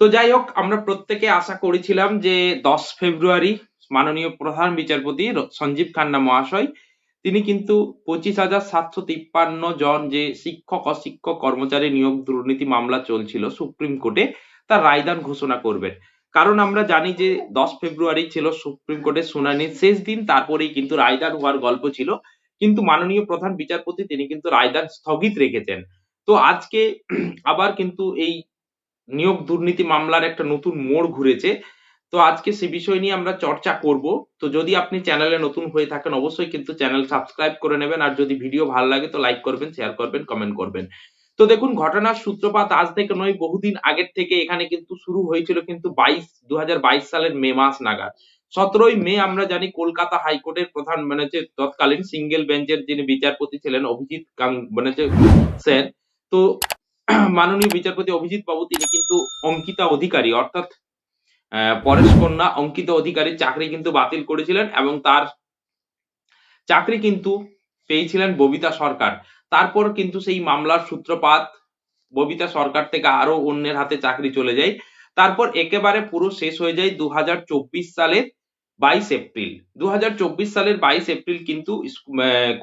তো যাই হোক, আমরা প্রত্যেকে আশা করেছিলাম যে দশ ফেব্রুয়ারি মাননীয় প্রধান বিচারপতি সঞ্জীব খান্না মহাশয়, তিনি কিন্তু পঁচিশ হাজার সাতশো তিপ্পান্ন জন যে শিক্ষক অশিক্ষক কর্মচারী নিয়োগ দুর্নীতি মামলা চলছিল সুপ্রিম কোর্টে, তার রায়দান ঘোষণা করবেন। কারণ আমরা জানি যে দশ ফেব্রুয়ারি ছিল সুপ্রিম কোর্টের শুনানির শেষ দিন, তারপরেই কিন্তু রায়দান হওয়ার গল্প ছিল। কিন্তু মাননীয় প্রধান বিচারপতি, তিনি কিন্তু রায়দান স্থগিত রেখেছেন। তো আজকে আবার কিন্তু এই নিয়োগ দুর্নীতি মামলার একটা নতুন মোড় ঘুরেছে। তো আজকে সে বিষয় নিয়ে আমরা চর্চা করব। তো যদি আপনি চ্যানেলে নতুন হয়ে থাকেন, অবশ্যই কিন্তু চ্যানেল সাবস্ক্রাইব করে নেবেন। আর যদি ভিডিও ভালো লাগে, তো লাইক করবেন, শেয়ার করবেন, কমেন্ট করবেন। তো দেখুন, ঘটনার সূত্রপাত আজ থেকে নয়, বহুদিন আগের থেকে এখানে কিন্তু শুরু হয়েছিল কিন্তু বাইশ দু সালের মে মাস নাগাদ। সতেরোই মে আমরা জানি কলকাতা হাইকোর্টের প্রধান মানে যে তৎকালীন সিঙ্গেল বেঞ্চের যিনি বিচারপতি ছিলেন, অভিজিৎ গাং মানে যে স্যার তো মাননীয় বিচারপতি অভিজিৎ বাবু, তিনি কিন্তু অঙ্কিতা অধিকারী, অর্থাৎ পরেশ কন্যা অঙ্কিতা অধিকারীর চাকরি কিন্তু বাতিল করেছিলেন এবং তার চাকরি কিন্তু পেয়েছিলেন ববিতা সরকার। তারপর কিন্তু সেই মামলার সূত্রপাত, ববিতা সরকার থেকে আরও অন্যের হাতে চাকরি চলে যায়। তারপর একেবারে পুরো শেষ হয়ে যায় দু হাজার চব্বিশ সালের বাইশ এপ্রিল। দু হাজার চব্বিশ সালের বাইশ এপ্রিল কিন্তু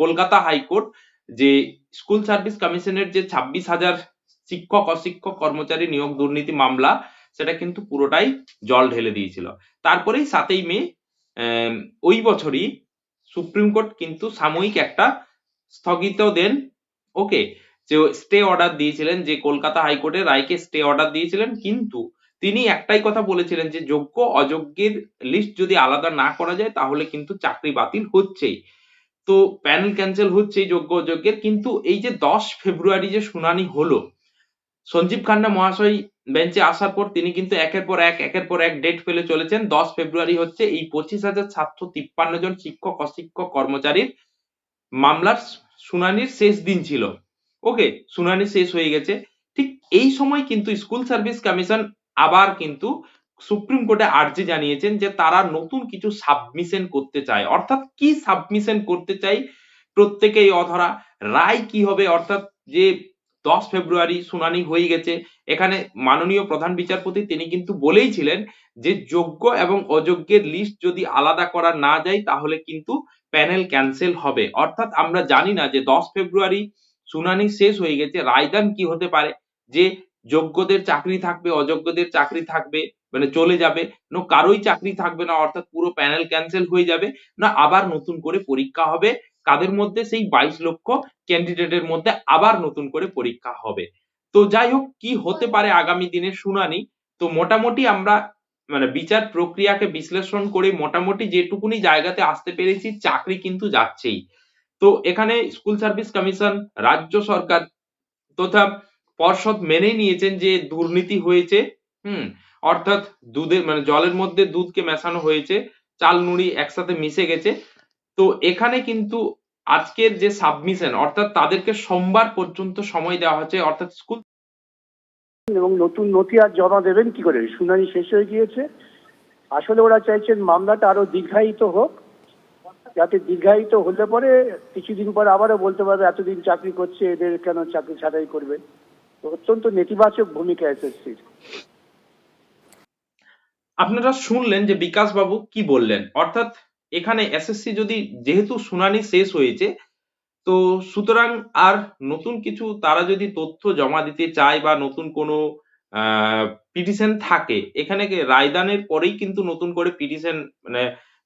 কলকাতা হাইকোর্ট যে স্কুল সার্ভিস কমিশনের যে ছাব্বিশ হাজার শিক্ষক, অশিক্ষক, কর্মচারী নিয়োগ দুর্নীতি মামলা, সেটা কিন্তু পুরোটাই জল ঢেলে দিয়েছিল। তারপরেই সাতই মে ওই বছরই সুপ্রিম কোর্ট কিন্তু সাময়িক একটা স্থগিত দেন। ওকে, যে স্টে অর্ডার দিয়েছিলেন, যে কলকাতা হাইকোর্টের রায়কে স্টে অর্ডার দিয়েছিলেন, কিন্তু তিনি একটাই কথা বলেছিলেন যে যোগ্য, অযোগ্যের লিস্ট যদি আলাদা না করা যায়, তাহলে কিন্তু চাকরি বাতিল হচ্ছেই। তো প্যানেল ক্যান্সেল হচ্ছেই যোগ্য, অযোগ্যের, কিন্তু এই যে দশ ফেব্রুয়ারি যে শুনানি হলো সঞ্জীব খান্না মহাশয় বেঞ্চে আসার পর তিনি কিন্তু একের পর এক, একের পর এক ডেট ফেলে চলেছেন। দশ ফেব্রুয়ারি হচ্ছে এই পঁচিশ হাজার সাতশো তিপ্পান্ন জন শিক্ষক, অশিক্ষক, কর্মচারীর মামলার শুনানির শেষ দিন ছিল। ওকে শুনানি শেষ হয়ে গেছে। ঠিক এই সময় কিন্তু স্কুল সার্ভিস কমিশন আবার কিন্তু সুপ্রিম কোর্টে আর্জি জানিয়েছেন যে তারা নতুন কিছু সাবমিশন করতে চায়। অর্থাৎ কি সাবমিশন করতে চাই প্রত্যেকেই অধরা। রায় কি হবে? অর্থাৎ যে দশ ফেব্রুয়ারি শুনানি হয়ে গেছে। এখানে মাননীয় প্রধান বিচারপতি তিনি কিন্তু বলেইছিলেন যে, যোগ্য এবং অযোগ্যের লিস্ট যদি আলাদা করা না যায়, তাহলে কিন্তু প্যানেল ক্যান্সেল হবে। অর্থাৎ আমরা জানি না যে, দশ ফেব্রুয়ারি শুনানি শেষ হয়ে গেছে, রায়দান কি হতে পারে? যে, যোগ্যদের চাকরি থাকবে, অযোগ্যদের চাকরি থাকবে মানে চলে যাবে। না, কারোই চাকরি থাকবে না, অর্থাৎ পুরো প্যানেল ক্যান্সেল হয়ে যাবে। না, আবার নতুন করে পরীক্ষা হবে। কাদের মধ্যে? সেই বাইশ লক্ষ ক্যান্ডিডেটের মধ্যে আবার নতুন করে পরীক্ষা হবে। তো যাই হোক, কি হতে পারে আগামী দিনের শুনানি? তো মোটামুটি আমরা মানে বিচার প্রক্রিয়াকে বিশ্লেষণ করে মোটামুটি যেটুকুনি জায়গাতে আসতে পেরেছি, চাকরি কিন্তু যাচ্ছেই। তো এখানে স্কুল সার্ভিস কমিশন, রাজ্য সরকার তথা পর্ষদ মেনেই নিয়েছেন যে দুর্নীতি হয়েছে, হুম, অর্থাৎ দুধের মানে জলের মধ্যে দুধকে মেশানো হয়েছে, চাল নুড়ি একসাথে মিশে গেছে। তো এখানে কিন্তু আজকের যে সাবমিশন অর্থাৎ তাদেরকে সোমবার পর্যন্ত সময় দেওয়া হচ্ছে অর্থাৎ স্কুল এবং নতুন নথি আর জমা দেবেন কি করে? শুনানি শেষ হয়ে গিয়েছে। আসলে ওরা চাইছেন মামলাটা আরও দীর্ঘায়িত হোক। যাতে দীর্ঘায়িত হলে পরে কিছুদিন পর আবারও বলতে পারবে এতদিন চাকরি করছে এদের কেন চাকরি ছাড়াই করবে? তো অত্যন্ত নেতিবাচক ভূমিকা এসএসসির আপনারা শুনলেন যে বিকাশ বাবু কি বললেন? অর্থাৎ এখানে এসএসসি যদি যেহেতু শুনানি শেষ হয়েছে, তো সুতরাং আর নতুন কিছু তারা যদি তথ্য জমা দিতে চায় বা নতুন কোনো পিটিশন থাকে, এখানে রায়দানের পরেই কিন্তু নতুন করে পিটিশন মানে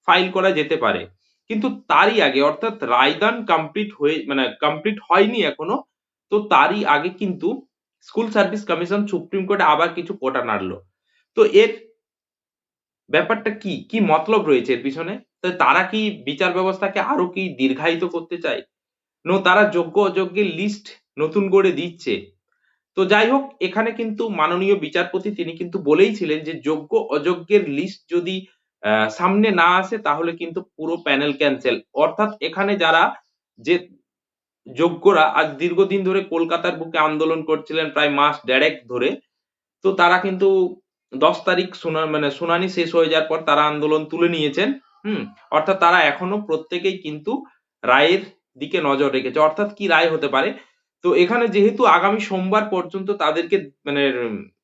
ফাইল করা যেতে পারে। কিন্তু তারই আগে, অর্থাৎ রায়দান কমপ্লিট হয়ে মানে কমপ্লিট হয়নি এখনও, তো তারই আগে কিন্তু স্কুল সার্ভিস কমিশন সুপ্রিম কোর্টে আবার কিছু কোটা নাড়লো। তো এর ব্যাপারটা কি? কি মতলব রয়েছে এর পিছনে? তারা কি বিচার ব্যবস্থাকে আরও কি দীর্ঘায়িত করতে চায়? নো, তারা যোগ্য অযোগ্যের লিস্ট নতুন করে দিচ্ছে। তো যাই হোক, এখানে কিন্তু মাননীয় বিচারপতি তিনি কিন্তু বলেইছিলেন যে যোগ্য অযোগ্যের লিস্ট যদি সামনে না আসে, তাহলে কিন্তু পুরো প্যানেল ক্যান্সেল অর্থাৎ এখানে যারা যে যোগ্যরা, আজ দীর্ঘদিন ধরে কলকাতার বুকে আন্দোলন করছিলেন, প্রায় মাস দেড়েক ধরে, তো তারা কিন্তু দশ তারিখ মানে শুনানি শেষ হয়ে যাওয়ার পর তারা আন্দোলন তুলে নিয়েছেন, হুম? অর্থাৎ তারা এখনও প্রত্যেকেই কিন্তু রায়ের দিকে নজর রেখেছে। অর্থাৎ কি রায় হতে পারে? তো এখানে যেহেতু আগামী সোমবার পর্যন্ত তাদেরকে মানে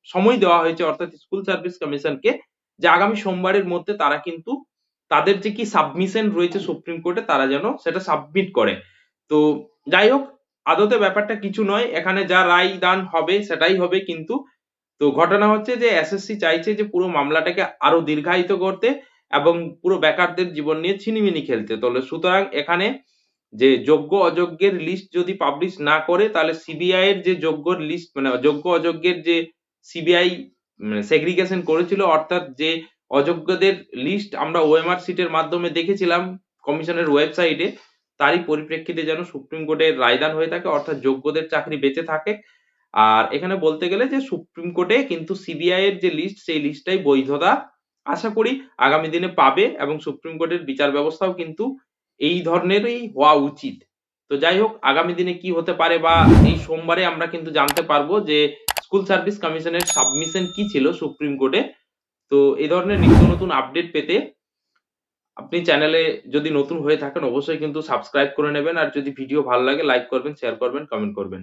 সময় দেওয়া হয়েছে, অর্থাৎ স্কুল সার্ভিস কমিশনকে, যে আগামী সোমবারের মধ্যে তারা কিন্তু তাদের যে কি সাবমিশন রয়েছে সুপ্রিম কোর্টে, তারা যেন সেটা সাবমিট করে। তো যাই হোক, আদতে ব্যাপারটা কিছু নয়। এখানে যা রায় দান হবে, সেটাই হবে কিন্তু তো ঘটনা হচ্ছে যে এসএসসি চাইছে যে পুরো মামলাটাকে আরও দীর্ঘায়িত করতে এবং পুরো বেকারদের জীবন নিয়ে ছিনিমিনি খেলতে। তাহলে সুতরাং এখানে যে যোগ্য অযোগ্যের লিস্ট যদি পাবলিশ না করে, তাহলে সিবিআই এর যে যোগ্য লিস্ট মানে যোগ্য অযোগ্যের যে সিবিআই সেগ্রিগেশন করেছিল, অর্থাৎ যে অযোগ্যদের লিস্ট আমরা ওএমআর সিটের মাধ্যমে দেখেছিলাম কমিশনের ওয়েবসাইটে তারই পরিপ্রেক্ষিতে যেন সুপ্রিম কোর্টের রায়দান হয়ে থাকে, অর্থাৎ যোগ্যদের চাকরি বেঁচে থাকে। আর এখানে বলতে গেলে যে সুপ্রিম কোর্টে কিন্তু সিবিআই এর যে লিস্ট সেই লিস্টটাই বৈধতা আশা করি আগামী দিনে পাবে এবং সুপ্রিম কোর্টের বিচার ব্যবস্থাও কিন্তু এই ধরনেরই হওয়া উচিত। তো যাই হোক, আগামী দিনে কি হতে পারে বা এই সোমবারে আমরা কিন্তু জানতে পারব যে স্কুল সার্ভিস কমিশনের সাবমিশন কি ছিল সুপ্রিম কোর্টে। তো এই ধরনের নিত্য নতুন আপডেট পেতে আপনি চ্যানেলে যদি নতুন হয়ে থাকেন, অবশ্যই কিন্তু সাবস্ক্রাইব করে নেবেন। আর যদি ভিডিও ভালো লাগে লাইক করবেন শেয়ার করবেন কমেন্ট করবেন।